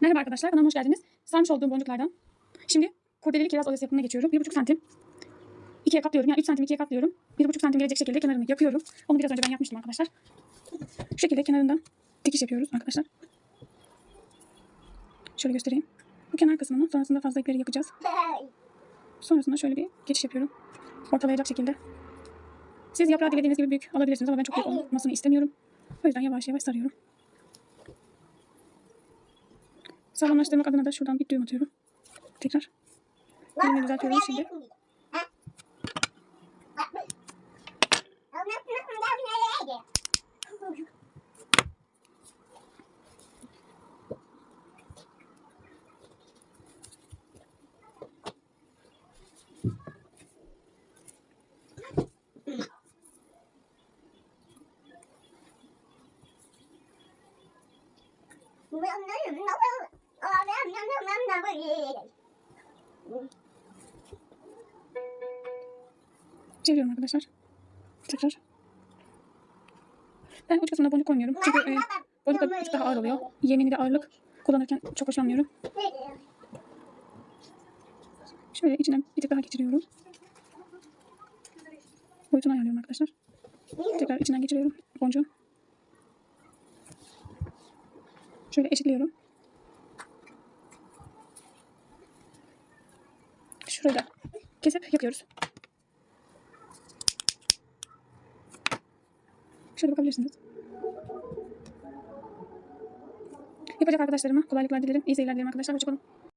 Merhaba arkadaşlar, kanalıma hoş geldiniz. Sarmış olduğum boncuklardan. Şimdi kurdeleli kiraz oyası yapımına geçiyorum. 1,5 santim ikiye katlıyorum. Yani 3 santim ikiye katlıyorum. 1,5 santim gelecek şekilde kenarını yapıyorum. Onu biraz önce ben yapmıştım arkadaşlar. Şu şekilde kenarından dikiş yapıyoruz arkadaşlar. Şöyle göstereyim. Bu kenar kısmını sonrasında fazla ipleri yakacağız. Sonrasında şöyle bir geçiş yapıyorum. Ortalayacak şekilde. Siz yaprağı dilediğiniz gibi büyük alabilirsiniz ama ben çok büyük olmasını istemiyorum. O yüzden yavaş yavaş sarıyorum. Sağlamlaştırmak adına da şuradan bir düğüm atıyorum. Tekrar. Düğümü düzeltiyoruz şimdi. Çeviriyorum arkadaşlar. Tekrar. Ben uç kısmına boncuk koymuyorum. Çünkü e, boncuk da tık daha ağır oluyor. Yemini de ağırlık kullanırken çok hoşlanmıyorum. Şöyle içinden bir tık daha geçiriyorum. Boyutunu ayarlıyorum arkadaşlar. Tekrar içinden geçiriyorum boncuğu. Şöyle eşitliyorum. Şurayı da kesip yakıyoruz. Şöyle bakabilirsiniz. Yapacak arkadaşlarıma kolaylıklar dilerim. İyi seyirler dilerim arkadaşlar. Hoşçakalın.